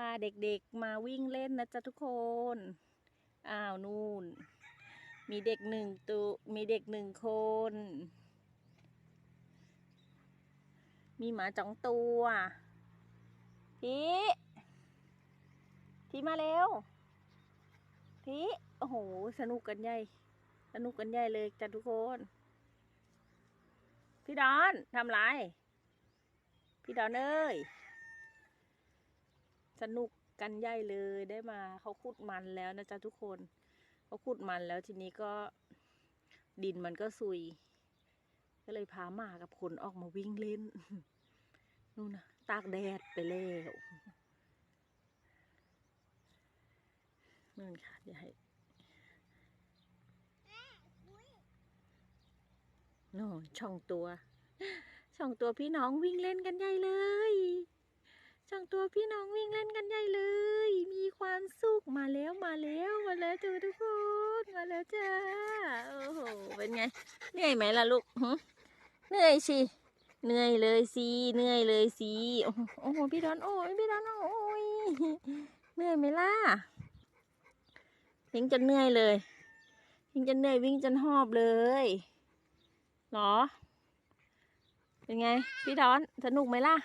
พาเด็กๆมาวิ่งเล่นนะจ๊ะทุกคน อ้าวนู่น มีเด็กหนึ่งตัว มีเด็กหนึ่งคน มีหมาสองตัว พีพีมาเร็ว พีโอ้โห สนุกกันใหญ่ สนุกกันใหญ่เลยจ้ะทุกคน พี่ดอนทำไร พี่ดอนเอ้ย สนุกกันใหญ่เลยได้มาเขาขุดมันแล้วนะจ๊ะทุกคนเขาขุดมันแล้วทีนี้ก็ดินมันก็ซุย ก็เลยพาหมากับคนออกมาวิ่งเล่นนู่นนะตากแดดไปแล้วนู่นค่ะเดี๋ยวให้โน่นช่องตัว ช่องตัวพี่น้องวิ่งเล่นกันใหญ่เลย ช่องตัวพี่น้องวิ่งเล่นกันใหญ่เลย มีความสุขมาแล้วมาแล้วมาแล้วจ้าทุกคนมาแล้วจ้าโอ้โหเป็นไงเหนื่อยไหมล่ะลูกเหนื่อยสิเหนื่อยเลยสิเหนื่อยเลยสิโอ้โหโอ้โหพี่ดอนโอ้ยพี่ดอนโอ้ยเหนื่อยไหมล่ะวิ่งจนเหนื่อยเลยวิ่งจนเหนื่อยวิ่งจนหอบเลยเหรอ เป็นไง พี่ดอนสนุกไหมล่ะ